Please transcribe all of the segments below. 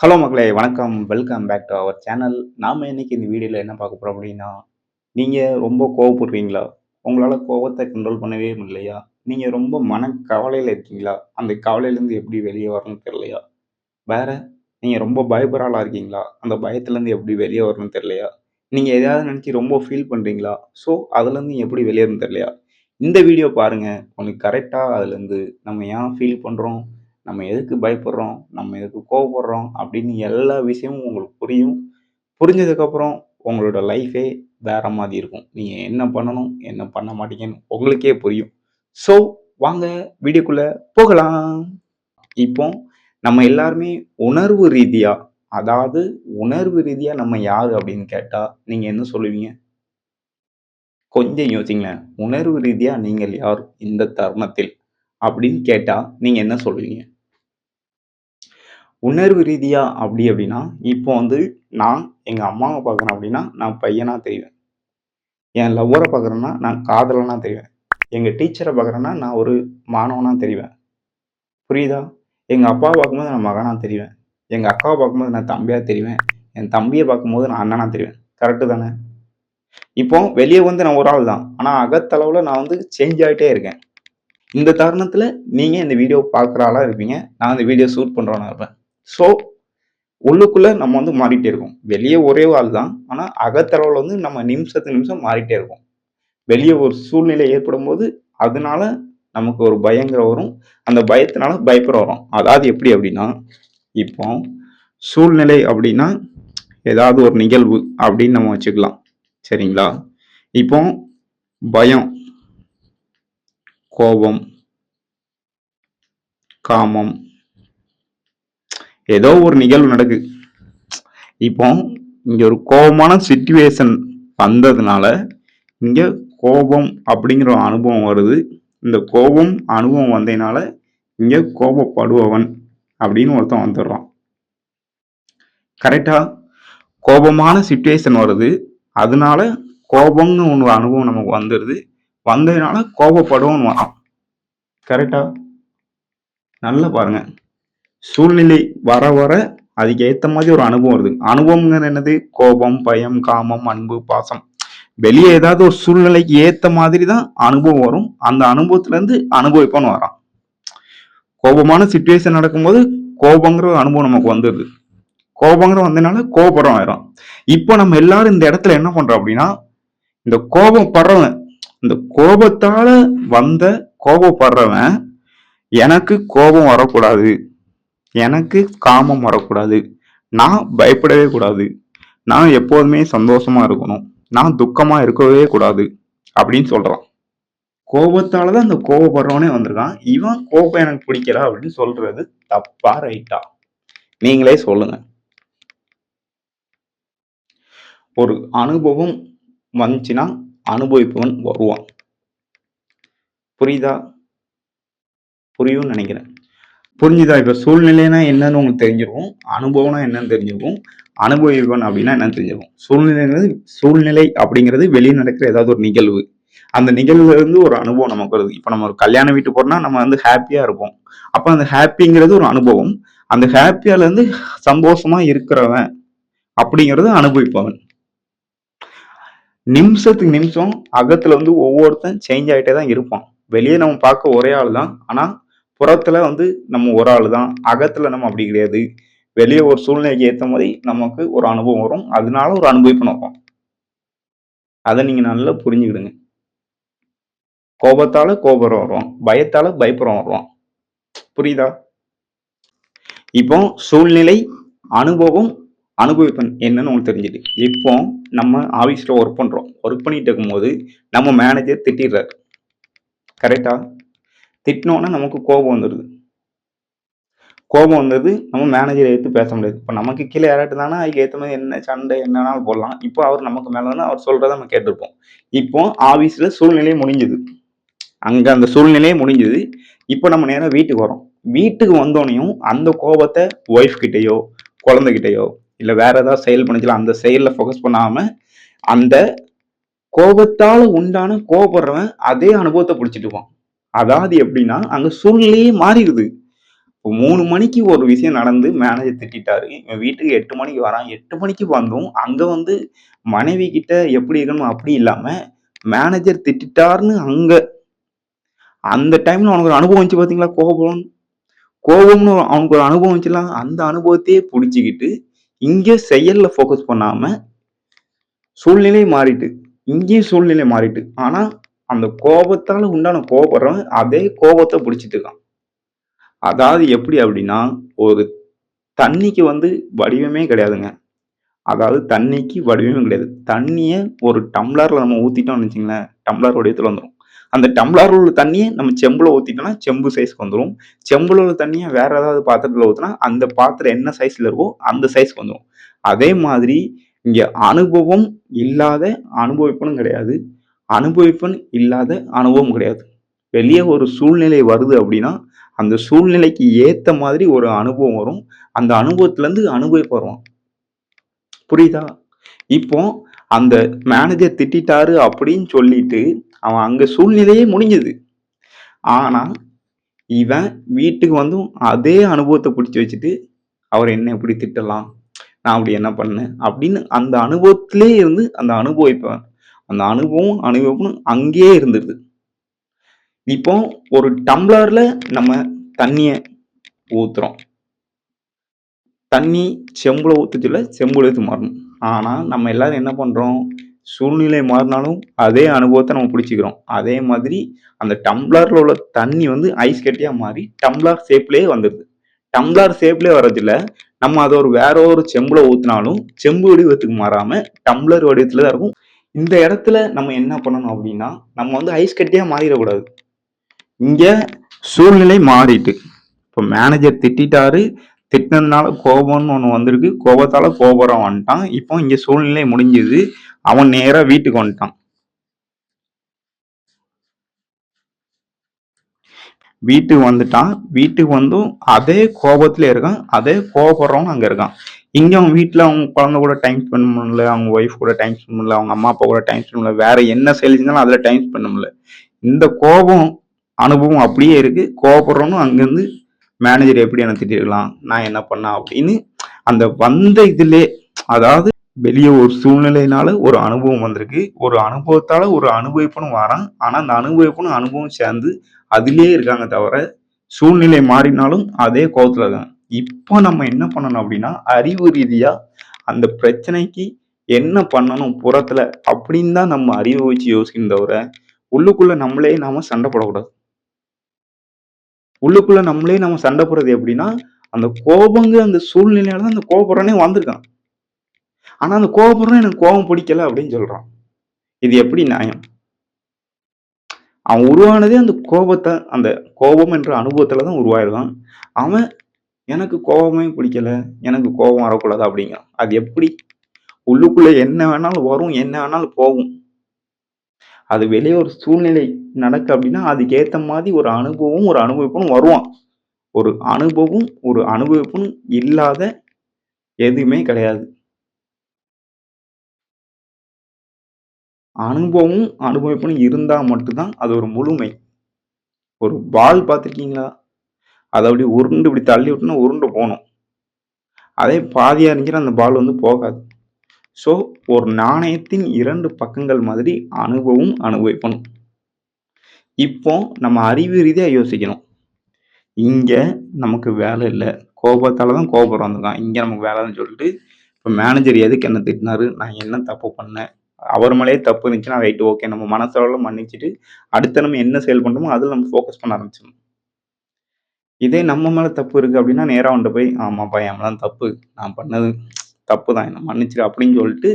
Hello மக்களே வணக்கம். Welcome back to our channel நாம் இன்னைக்கு இந்த வீடியோவில் என்ன பார்க்க போகிறோம் அப்படின்னா நீங்கள் ரொம்ப கோவப்படுறீங்களா உங்களால் கோவத்தை கண்ட்ரோல் பண்ணவே முடியலையா? நீங்கள் ரொம்ப மன கவலையில் இருக்கீங்களா? அந்த கவலையிலேருந்து எப்படி வெளியே வரணும்னு தெரியலையா? வேற நீங்கள் ரொம்ப பயப்படுறாளாக இருக்கீங்களா? அந்த பயத்துலேருந்து எப்படி வெளியே வரணும்னு தெரியலையா? நீங்கள் எதையாவது நினச்சி ரொம்ப ஃபீல் பண்ணுறீங்களா ஸோ அதுலேருந்து எப்படி வெளியேறணும் தெரியலையா? இந்த வீடியோ பாருங்கள் உங்களுக்கு கரெக்டாக அதுலேருந்து நம்ம ஏன் ஃபீல் பண்ணுறோம் நம்ம எதுக்கு பயப்படுறோம்? நம்ம எதுக்கு கோவப்படுறோம்? அப்படின்னு எல்லா விஷயமும் உங்களுக்கு புரியும். புரிஞ்சதுக்கப்புறம் உங்களோட லைஃபே வேற மாதிரி இருக்கும். நீங்கள் என்ன பண்ணணும்? என்ன பண்ண மாட்டீங்கன்னு உங்களுக்கே புரியும். ஸோ வாங்க வீடியோக்குள்ளே போகலாம். இப்போ நம்ம எல்லாருமே உணர்வு ரீதியாக அதாவது உணர்வு ரீதியாக நம்ம யார் அப்படின்னு கேட்டால் நீங்கள் என்ன சொல்லுவீங்க? கொஞ்சம் யோசிங்களேன். உணர்வு ரீதியாக நீங்கள் யார்? இந்த தருணத்தில். அப்படின்னு கேட்டால் நீங்கள் என்ன சொல்லுவீங்க? உணர்வு ரீதியாக அப்படி அப்படின்னா, இப்போ வந்து நான் எங்கள் அம்மாவை பார்க்குறேன் அப்படின்னா, நான் பையனாக தெரிவேன். என் லவ்வரை பார்க்குறேன்னா, நான் காதலனாக தெரிவேன். எங்கள் டீச்சரை பார்க்குறேன்னா, நான் ஒரு மாணவனாக தெரிவேன். புரியுதா? எங்கள் அப்பாவை பார்க்கும்போது நான் மகனாக தெரிவேன். எங்கள் அக்காவை பார்க்கும்போது நான் தம்பியாக தெரிவேன். என் தம்பியை பார்க்கும்போது நான் அண்ணனாக தெரிவேன். கரெக்ட்டு தானே? இப்போ வெளியே வந்து நான் ஒரு ஆள் தான். ஆனால் அகத்தளவில் நான் வந்து சேஞ்ச் ஆகிட்டே இருக்கேன். இந்த தருணத்தில் நீங்கள் இந்த வீடியோ பார்க்குற ஆளாக இருப்பீங்க. நான் இந்த வீடியோ ஷூட் பண்ணுறோன்னு இருப்பேன். ஸோ உள்ளுக்குள்ளே நம்ம வந்து மாறிட்டே இருக்கோம். வெளியே ஒரே ஆள் தான். ஆனால் அகத்தளவில் வந்து நம்ம நிமிஷத்து நிமிஷம் மாறிட்டே இருக்கோம். வெளியே ஒரு சூழ்நிலை ஏற்படும் போது அதனால நமக்கு ஒரு பயங்கிற வரும். அந்த பயத்தினால பயப்பட வரும். அதாவது எப்படி அப்படின்னா, இப்போ சூழ்நிலை அப்படின்னா, ஏதாவது ஒரு நிகழ்வு அப்படின்னு நம்ம வச்சுக்கலாம். சரிங்களா? இப்போ பயம், கோபம், காமம் ஏதோ ஒரு நிகழ்வு நடக்குது. இப்போ இங்கே ஒரு கோபமான சுச்சுவேஷன் வந்ததுனால, இங்கே கோபம் அப்படிங்கிற ஒரு அனுபவம் வருது. இந்த கோபம் அனுபவம் வந்ததுனால, இங்கே கோபப்படுபவன் அப்படின்னு ஒருத்தன் வந்துடுறான். கரெக்டாக கோபமான சுச்சுவேஷன் வருது. அதனால கோபம்னு ஒன்று அனுபவம் நமக்கு வந்துடுது. வந்ததுனால கோபப்படுவோன்னு வரான். கரெக்டாக நல்லா பாருங்கள் சூழ்நிலை வர வர அதுக்கு ஏற்ற மாதிரி ஒரு அனுபவம் வருது. அனுபவம்ங்கிறது என்னது? கோபம், பயம், காமம், அன்பு, பாசம். வெளியே ஏதாவது ஒரு சூழ்நிலைக்கு ஏற்ற மாதிரி தான் அனுபவம் வரும். அந்த அனுபவத்துலேருந்து அனுபவிப்பான்னு வரான். கோபமான சுச்சுவேஷன் நடக்கும்போது கோபங்கிற ஒரு அனுபவம் நமக்கு வந்துடுது கோபங்கிற வந்ததுனால கோபப்படுறவன் ஆயிரும் இப்போ நம்ம எல்லாரும் இந்த இடத்துல என்ன பண்றோம் அப்படின்னா, இந்த கோபம் படுறவன் இந்த கோபத்தால வந்த கோபப்படுறவன் எனக்கு கோபம் வரக்கூடாது. எனக்கு காமம் வரக்கூடாது. நான் பயப்படவே கூடாது. நான் எப்போதுமே சந்தோஷமா இருக்கணும். நான் துக்கமா இருக்கவே கூடாது. அப்படின்னு சொல்றான். கோபத்தால தான் அந்த கோபப்படுறவனே வந்திருக்கான். இவன் கோபம் எனக்கு பிடிக்கல அப்படின்னு சொல்றது தப்பா? ரைட்டா? நீங்களே சொல்லுங்க. ஒரு அனுபவம் வந்துச்சுன்னா, அனுபவிப்பவன் வருவான். புரியுதா? புரியும்னு நினைக்கிறேன். புரிஞ்சுதா? இப்போ சூழ்நிலைனா என்னன்னு உங்களுக்கு தெரிஞ்சிருக்கும். அனுபவம்னா என்னன்னு தெரிஞ்சிருக்கும். அனுபவிப்பன் அப்படின்னா என்னன்னு தெரிஞ்சிருக்கும். சூழ்நிலைங்கிறது சூழ்நிலை அப்படிங்கிறது வெளியே நடக்கிற ஏதாவது ஒரு நிகழ்வு. அந்த நிகழ்வுல இருந்து ஒரு அனுபவம் நமக்கு வருது. இப்போ நம்ம ஒரு கல்யாண வீட்டுக்கு போறோம்னா, நம்ம வந்து ஹாப்பியாக இருப்போம். அப்போ அந்த ஹாப்பிங்கிறது ஒரு அனுபவம். அந்த ஹேப்பியால இருந்து சந்தோஷமா இருக்கிறவன் அப்படிங்கிறது அனுபவிப்பவன். நிமிஷத்துக்கு நிமிஷம் அகத்துல வந்து ஒவ்வொருத்தன் சேஞ்ச் ஆகிட்டே தான் இருப்பான். வெளியே நம்ம பார்க்க ஒரே ஆள் தான். ஆனால் புறத்தில் வந்து நம்ம ஒரு ஆள் தான். அகத்தில் நம்ம அப்படி கிடையாது. வெளியே ஒரு சூழ்நிலைக்கு ஏற்ற மாதிரி நமக்கு ஒரு அனுபவம் வரும். அதனால ஒரு அனுபவிப்பவன் வரும் அதை நீங்கள் நல்லா புரிஞ்சுக்கிடுங்க. கோபத்தால் கோபுரம் வரும் பயத்தால் பயப்புறம் வரும் புரியுதா? இப்போ சூழ்நிலை, அனுபவம், அனுபவிப்பன் என்னன்னு உங்களுக்கு தெரிஞ்சுது. இப்போ நம்ம ஆஃபீஸில் ஒர்க் பண்ணுறோம் ஒர்க் பண்ணிட்டு இருக்கும்போது நம்ம மேனேஜர் திட்டிடுறாரு. கரெக்டாக திட்டினோன்னா நமக்கு கோபம் வந்துடுது கோபம் வந்தது நம்ம மேனேஜரை எடுத்து பேச முடியாது. இப்போ நமக்கு கீழே யாராவது அதுக்கு ஏற்ற மாதிரி என்ன சண்டை என்ன போடலாம். இப்போ அவர் நமக்கு மேலே அவர் சொல்கிறத நம்ம கேட்டிருப்போம். இப்போ ஆஃபீஸில் சூழ்நிலை முடிஞ்சுது. அங்கே அந்த சூழ்நிலையே முடிஞ்சுது. இப்போ நம்ம நேராக வீட்டுக்கு வரோம். வீட்டுக்கு வந்தோடனையும் அந்த கோபத்தை ஒய்ஃப் கிட்டேயோ குழந்தைகிட்டயோ, இல்லை வேற ஏதாவது செயல் பண்ணுச்சுல அந்த செயலில் ஃபோக்கஸ் பண்ணாமல் அந்த கோபத்தால் உண்டான கோபப்படுறவன் அதே அனுபவத்தை பிடிச்சிட்டு அதாவது எப்படின்னா, அங்க சூழ்நிலையே மாறிடுது. இப்போ மூணு மணிக்கு ஒரு விஷயம் நடந்து மேனேஜர் திட்டிட்டாரு. இவன் வீட்டுக்கு எட்டு மணிக்கு வரான். எட்டு மணிக்கு வந்தும் அங்க வந்து மனைவி கிட்ட எப்படி இருக்கணும் அப்படி இல்லாம மேனேஜர் திட்டிட்டாருன்னு அங்க. அந்த டைம்ல அவனுக்கு ஒரு அனுபவம் வந்துச்சு பாத்தீங்களா? கோபம். கோபம்னு அவனுக்கு ஒரு அனுபவம் வந்துச்சுலாம் அந்த அனுபவத்தையே பிடிச்சிக்கிட்டு இங்க செயல்ல ஃபோக்கஸ் பண்ணாம சூழ்நிலை மாறிட்டு இங்கேயும் சூழ்நிலை மாறிட்டு. ஆனா அந்த கோபத்தால் உண்டான கோபப்படுறவன் அதே கோபத்தை பிடிச்சிட்டுருக்கான் அதாவது எப்படி அப்படின்னா ஒரு தண்ணிக்கு வந்து வடிவமே கிடையாதுங்க. அதாவது தண்ணிக்கு வடிவமே கிடையாது. தண்ணியை ஒரு டம்ளரில் நம்ம ஊற்றிட்டோம்னு வச்சுங்களேன் டம்ளர் வடிவத்தில் வந்துடும் அந்த டம்ளர் உள்ள தண்ணியை நம்ம செம்பில் ஊற்றிட்டோம்னா செம்பு சைஸ்க்கு வந்துடும் செம்பில் உள்ள தண்ணியை வேற ஏதாவது பாத்திரத்தில் ஊற்றினா அந்த பாத்திரம் என்ன சைஸில் இருக்கோ அந்த சைஸ்க்கு வந்துடும் அதே மாதிரி இங்கே அனுபவம் இல்லாத அனுபவிப்பனும் கிடையாது. அனுபவிப்பன் இல்லாத அனுபவம் கிடையாது. வெளியே ஒரு சூழ்நிலை வருது அப்படின்னா அந்த சூழ்நிலைக்கு ஏற்ற மாதிரி ஒரு அனுபவம் வரும். அந்த அனுபவத்துலேருந்து அனுபவிப்பு வருவான். புரியுதா? இப்போ அந்த மேனேஜர் திட்டிட்டாரு அப்படின்னு சொல்லிட்டு அவன் அங்கே சூழ்நிலையே முடிஞ்சது. ஆனால் இவன் வீட்டுக்கு வந்தும் அதே அனுபவத்தை பிடிச்சி வச்சுட்டு அவர் என்ன இப்படி திட்டலாம்? நான் அப்படி என்ன பண்ணேன்? அப்படின்னு அந்த அனுபவத்திலே இருந்து அந்த அனுபவிப்பேன் அந்த அனுபவம் அனுபவம் அங்கேயே இருந்துருது. இப்போ ஒரு டம்ளர்ல நம்ம தண்ணிய ஊத்துறோம். தண்ணி செம்புல ஊத்துச்சுல செம்புல எடுத்து மாறணும். ஆனா நம்ம எல்லாரும் என்ன பண்றோம்? சூழ்நிலை மாறினாலும் அதே அனுபவத்தை நம்ம பிடிச்சிக்கிறோம். அதே மாதிரி அந்த டம்ளர்ல உள்ள தண்ணி வந்து ஐஸ் கட்டியா மாறி டம்ளர் ஷேப்லேயே வந்துடுது டம்ளர் ஷேப்லேயே வர்றதில்ல. நம்ம அதை ஒரு வேற ஒரு செம்புல ஊத்துனாலும் செம்பு வடிவத்துக்கு மாறாம டம்ளர் வடிவத்துல தான் இருக்கும். இந்த இடத்துல நம்ம என்ன பண்ணணும் அப்படின்னா நம்ம வந்து ஐஸ் கட்டியாக மாறிடக்கூடாது. இங்கே சூழ்நிலை மாறிட்டு. இப்போ மேனேஜர் திட்டிட்டாரு திட்டினதுனால கோபம்னு ஒன்று வந்திருக்கு. கோபத்தால் கோபுரம் வந்துட்டான். இப்போ இங்கே சூழ்நிலை முடிஞ்சது. அவன் நேராக வீட்டுக்கு வந்துட்டான். வீட்டுக்கு வந்துட்டான். வீட்டுக்கு வந்தும் அதே கோபத்தில் இருக்கான். அதே கோபப்படுறவன் அங்கே இருக்கான். இங்கே அவங்க வீட்டில் அவங்க குழந்தை கூட டைம் ஸ்பெண்ட் பண்ணல அவங்க ஒய்ஃப் கூட டைம் ஸ்பெண்ட் பண்ணல அவங்க அம்மா அப்பா கூட டைம் ஸ்பெண்ட் பண்ணல வேற என்ன செயல் செஞ்சாலும் அதில் டைம் ஸ்பெண்ட் பண்ணல இந்த கோபம் அனுபவம் அப்படியே இருக்கு. கோபப்படுறோன்னு அங்கேருந்து மேனேஜர் எப்படி என்ன திட்டிருக்கலாம் நான் என்ன பண்ணேன் அப்படின்னு அந்த வந்த இதுலே அதாவது வெளியே ஒரு சூழ்நிலையினால ஒரு அனுபவம் வந்திருக்கு. ஒரு அனுபவத்தால ஒரு அனுபவிப்பனும் வரான். ஆனா அந்த அனுபவிப்பனும் அனுபவம் சேர்ந்து அதிலே இருக்காங்க தவிர சூழ்நிலை மாறினாலும் அதே கோபத்துல இருக்காங்க இப்போ நம்ம என்ன பண்ணணும் அப்படின்னா அறிவு ரீதியா அந்த பிரச்சனைக்கு என்ன பண்ணணும் புறத்துல அப்படின்னு தான் நம்ம அறிவை வச்சு யோசிக்கணும் தவிர உள்ளுக்குள்ள நம்மளே நாம சண்டை போடக்கூடாது. உள்ளுக்குள்ள நம்மளே நம்ம சண்டை போடுறது எப்படின்னா அந்த கோபங்க அந்த சூழ்நிலையால தான் அந்த கோபப்படுறனே வந்திருக்கான் ஆனா அந்த கோபுரம் எனக்கு கோபம் பிடிக்கல அப்படின்னு சொல்றான். இது எப்படி நியாயம்? அவன் உருவானதே அந்த கோபத்தை அந்த கோபம் என்ற அனுபவத்துல தான் உருவாயிருக்கான். அவன் எனக்கு கோபமே பிடிக்கல எனக்கு கோபம் வரக்கூடாது அப்படிங்கிறான். அது எப்படி? உள்ளுக்குள்ளே என்ன வேணாலும் வரும் என்ன வேணாலும் போகும். அது வெளியே ஒரு சூழ்நிலை நடக்கு அப்படின்னா அதுக்கேற்ற மாதிரி ஒரு அனுபவம் ஒரு அனுபவிப்பும் வருவான். ஒரு அனுபவம் ஒரு அனுபவிப்பும் இல்லாத எதுவுமே கிடையாது. அனுபவம் அனுபவிப்பும் இருந்தால் மட்டும்தான் அது ஒரு முழுமை. ஒரு பால் பார்த்துருக்கீங்களா? அதை அப்படி உருண்டு இப்படி தள்ளி விட்டுனா உருண்டு போகணும். அதே பாதியாக இருந்துச்சுன்னா அந்த பால் வந்து போகாது. ஸோ ஒரு நாணயத்தின் இரண்டு பக்கங்கள் மாதிரி அனுபவம் அனுபவிக்கணும். இப்போ நம்ம அறிவு ரீதியாக யோசிக்கணும். இங்கே நமக்கு வேலை இல்லை. கோபத்தால் தான் கோபம் வந்திருக்கான் இங்கே நமக்கு வேலைன்னு சொல்லிட்டு இப்போ மேனேஜர் எதுக்கு என்ன திட்டினாரு? நான் என்ன தப்பு பண்ணேன்? அவர் மேலேயே தப்பு இருந்துச்சுன்னா ரைட்டு ஓகே நம்ம மனசளவில் மன்னிச்சுட்டு அடுத்த நம்ம என்ன செயல் பண்ணுறோமோ அதில் நம்ம ஃபோக்கஸ் பண்ண ஆரம்பிச்சிடணும். இதே நம்ம மேலே தப்பு இருக்குது அப்படின்னா நேராக வந்துட்டு போய் ஆமாப்பா என் மேலே தப்பு. நான் பண்ணது தப்பு தான் என்ன மன்னிச்சிரு அப்படின்னு சொல்லிட்டு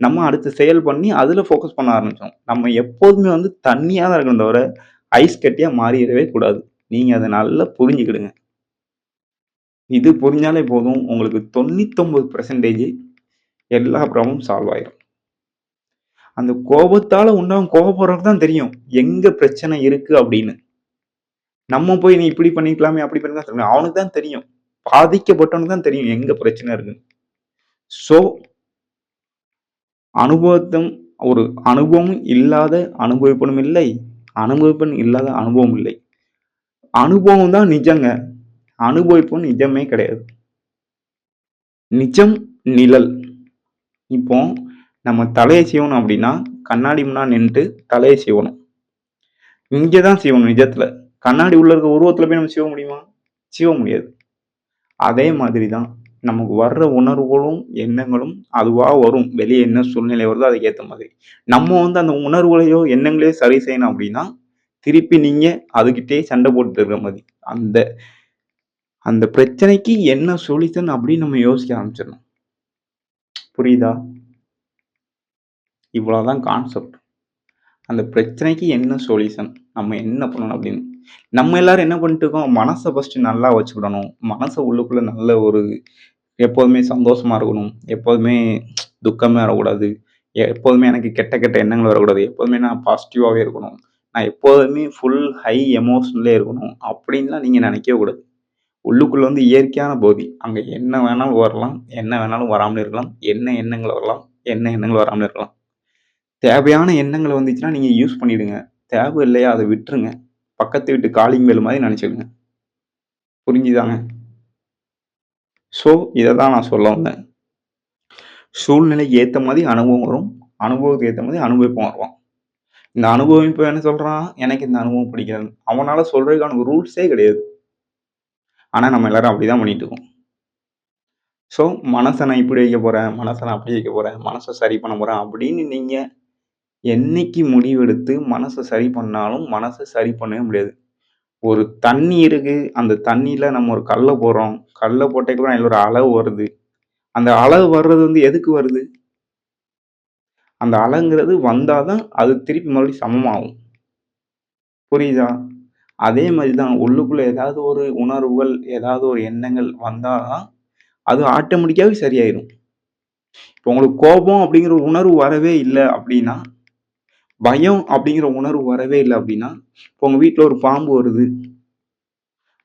நம்ம அடுத்து செயல் பண்ணி அதில் ஃபோக்கஸ் பண்ண ஆரம்பித்தோம் நம்ம எப்போதுமே வந்து தண்ணியாக தான் இருக்கணும் தவிர ஐஸ் கட்டியாக மாறிடவே கூடாது. நீங்கள் அதை நல்லா புரிஞ்சுக்கிடுங்க. இது புரிஞ்சாலே போதும். உங்களுக்கு தொண்ணூத்தொம்பது பர்சன்டேஜ் எல்லா ப்ராப்ளமும் சால்வ் ஆயிடும் அந்த கோபத்தால் உண்டாகும் கோபப்படுறதுக்கு தான் தெரியும் எங்கே பிரச்சனை இருக்குது அப்படின்னு. நம்ம போய் நீ இப்படி பண்ணிக்கலாமே அப்படி பண்ணிக்கலாம் அவனுக்கு தான் தெரியும். பாதிக்கப்பட்டவனுக்கு தான் தெரியும் எங்க பிரச்சனை இருக்கு ஸோ அனுபவத்தம் ஒரு அனுபவம் இல்லாத அனுபவிப்பனும் இல்லை. அனுபவிப்பன் இல்லாத அனுபவம் இல்லை. அனுபவம் தான் நிஜங்க. அனுபவிப்பும் நிஜமே கிடையாது. நிஜம், நிழல். இப்போ நம்ம தலையை செய்வணும் அப்படின்னா, கண்ணாடி முன்னா நின்று தலையை செய்வணும் இங்கே தான் செய்யணும் நிஜத்தில். கண்ணாடி உள்ள இருக்க உருவத்தில் போய் நம்ம சிவ முடியுமா? சிவ முடியாது. அதே மாதிரி தான் நமக்கு வர்ற உணர்வுகளும், எண்ணங்களும் அதுவாக வரும். வெளியே என்ன சூழ்நிலை வருதோ அதுக்கு மாதிரி. நம்ம வந்து அந்த உணர்வுகளையோ, எண்ணங்களையோ சரி செய்யணும் அப்படின்னா, திருப்பி நீங்கள் அதுக்கிட்டே சண்டை போட்டுட்டு இருக்க மாதிரி அந்த அந்த பிரச்சனைக்கு என்ன சொல்யூஷன் அப்படின்னு நம்ம யோசிக்க ஆரம்பிச்சிடணும். புரியுதா? இவ்வளோதான் கான்செப்ட். அந்த பிரச்சனைக்கு என்ன சொல்யூஷன்? நம்ம என்ன பண்ணணும் அப்படின்னு. நம்ம எல்லாரும் என்ன பண்ணிட்டு இருக்கோம்? மனச ஃபர்ஸ்ட் நல்லா வச்சுக்கிடணும். மனசை உள்ளுக்குள்ள நல்ல ஒரு எப்போதுமே சந்தோஷமா இருக்கணும். எப்போதுமே துக்கமே வரக்கூடாது. எப்போதுமே எனக்கு கெட்ட கெட்ட எண்ணங்கள் வரக்கூடாது. எப்போதுமே நான் பாசிட்டிவாகவே இருக்கணும். நான் எப்போதுமே ஃபுல் ஹை எமோஷன்லயே இருக்கணும். அப்படின்லாம் நீங்கள் நினைக்கவே கூடாது. உள்ளுக்குள்ளே வந்து இயற்கையான பகுதி. அங்கே என்ன வேணாலும் வரலாம். என்ன வேணாலும் வராமல் இருக்கலாம். என்ன எண்ணங்கள் வரலாம். என்ன எண்ணங்கள் வராமல் இருக்கலாம். தேவையான எண்ணங்கள் வந்துச்சுன்னா நீங்கள் யூஸ் பண்ணிவிடுங்க தேவை இல்லையா அதை விட்டுருங்க. பக்கத்து வீட்டு காலிங் பெல் மாதிரி நினச்சிக்கோங்க புரிஞ்சுதாங்க? ஸோ, இதை தான் நான் சொல்ல வந்தேன். சூழ்நிலைக்கு ஏற்ற மாதிரி அனுபவம் வரும். அனுபவத்துக்கு ஏற்ற மாதிரி அனுபவிப்பும் வருவான். இந்த அனுபவம் இப்போ என்ன சொல்கிறான் எனக்கு இந்த அனுபவம் பிடிக்கலன்னு. அவனால சொல்றதுக்கான ரூல்ஸே கிடையாது. ஆனால் நம்ம எல்லாரும் அப்படிதான் பண்ணிட்டு இருக்கோம். ஸோ, மனசை நான் இப்படி வைக்க போகிறேன் மனசை நான் அப்படி வைக்க போகிறேன் மனசை சரி பண்ண போகிறேன் அப்படின்னு நீங்கள் என்னைக்கு முடிவெடுத்து மனச சரி பண்ணாலும், மனச சரி பண்ணவே முடியாது. ஒரு தண்ணி இருக்கு. அந்த தண்ணியில நம்ம ஒரு கல்ல போடுறோம். கல்ல போட்டதுக்கப்புறம் அதுல ஒரு அலை வருது. அந்த அலை வர்றது வந்து எதுக்கு வருது? அந்த அலைங்கிறது வந்தா தான் அது திருப்பி மறுபடியும் சமமாகும். புரியுதா? அதே மாரி தான் உள்ளுக்குள்ள ஏதாவது ஒரு உணர்வுகள், ஏதாவது ஒரு எண்ணங்கள் வந்தா தான் அது ஆட்டோமேட்டிக்காவே சரியாயிரும். இப்போ உங்களுக்கு கோபம் அப்படிங்கிற உணர்வு வரவே இல்ல அப்படின்னா, பயம் அப்படிங்கிற உணர்வு வரவே இல்லை அப்படின்னா, இப்போ உங்கள் வீட்டில் ஒரு பாம்பு வருது.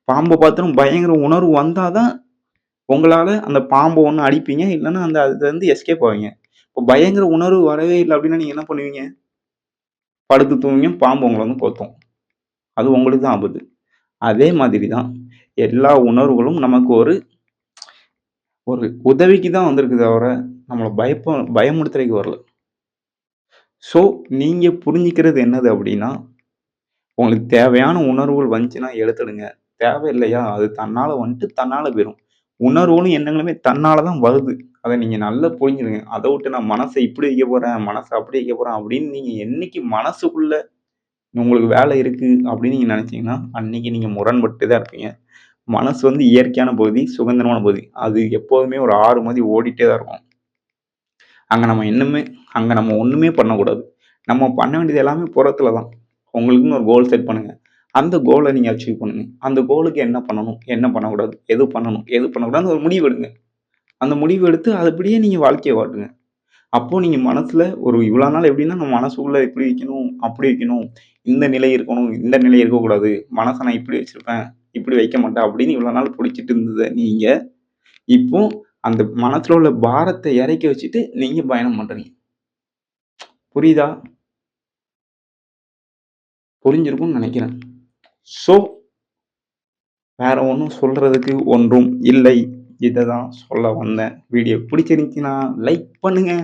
பாம்பை பார்த்தாலும் பயங்கர உணர்வு வந்தால் தான் உங்களால் அந்த பாம்பை ஒன்று அடிப்பீங்க. இல்லைன்னா அந்த அதுலேருந்து எஸ்கேப் ஆவீங்க. இப்போ பயங்கர உணர்வு வரவே இல்லை அப்படின்னா நீங்கள் என்ன பண்ணுவீங்க? படுத்து தூங்குவீங்க. பாம்பு உங்களை வந்து கொத்தும். அது உங்களுக்கு தான் ஆபத்து. அதே மாதிரி தான் எல்லா உணர்வுகளும் நமக்கு ஒரு ஒரு உதவிக்கு தான் வந்திருக்கு தவிர, நம்மளை பயப்ப பயமுடுத்துறதுக்கு வரல. ஸோ, நீங்கள் புரிஞ்சுக்கிறது என்னது அப்படின்னா, உங்களுக்கு தேவையான உணர்வுகள் வந்துச்சுன்னா எடுத்துடுங்க. தேவையில்லையா அது தன்னால் வந்துட்டு தன்னால் போயிடும் உணர்வுகளும், எண்ணங்களுமே தன்னால் தான் வருது. அதை நீங்கள் நல்லா புரிஞ்சிடுங்க அதை விட்டு நான் மனசை இப்படி வைக்க போகிறேன் மனசை அப்படி வைக்க போகிறேன் அப்படின்னு நீங்கள் என்னைக்கு மனசுக்குள்ள உங்களுக்கு வேலை இருக்குது அப்படின்னு நீங்கள் நினச்சிங்கன்னா அன்னைக்கு நீங்கள் முரண்பட்டு தான் இருப்பீங்க. மனசு வந்து இயற்கையான பகுதி, சுதந்திரமான பகுதி. அது எப்போதுமே ஒரு ஆறு மாதிரி ஓடிட்டே தான் இருக்கும். அங்கே நம்ம என்னமே அங்கே நம்ம ஒன்றுமே பண்ணக்கூடாது. நம்ம பண்ண வேண்டியது எல்லாமே புறத்துல தான். உங்களுக்குன்னு ஒரு கோல் செட் பண்ணுங்கள் அந்த கோலை நீங்கள் அச்சீவ் பண்ணுங்கள் அந்த கோலுக்கு என்ன பண்ணணும்? என்ன பண்ணக்கூடாது? எது பண்ணணும்? எது பண்ணக்கூடாதுன்னு ஒரு முடிவு எடுங்க. அந்த முடிவு எடுத்து அதுபடியே நீங்கள் வாழ்க்கையை வாட்டுங்க அப்போது நீங்கள் மனசில் ஒரு இவ்வளோ நாள் எப்படின்னா, நம்ம மனசுக்குள்ளே இப்படி வைக்கணும், அப்படி வைக்கணும், இந்த நிலை இருக்கணும், இந்த நிலை இருக்கக்கூடாது. மனசை நான் இப்படி வச்சுருப்பேன் இப்படி வைக்க மாட்டேன் அப்படின்னு இவ்வளோ நாள் பிடிச்சிட்டு இருந்தது நீங்கள் இப்போ அந்த மனசில் உள்ள பாரத்தை இறக்கி வச்சுட்டு நீங்கள் பயணம் பண்ணுறீங்க புரியுதா? புரிஞ்சிருக்கும்னு நினைக்கிறேன். ஸோ வேற ஒன்றும் சொல்கிறதுக்கு ஒன்றும் இல்லை. இதை தான் சொல்ல வந்தேன். வீடியோ பிடிச்சிருந்துச்சின்னா லைக் பண்ணுங்கள்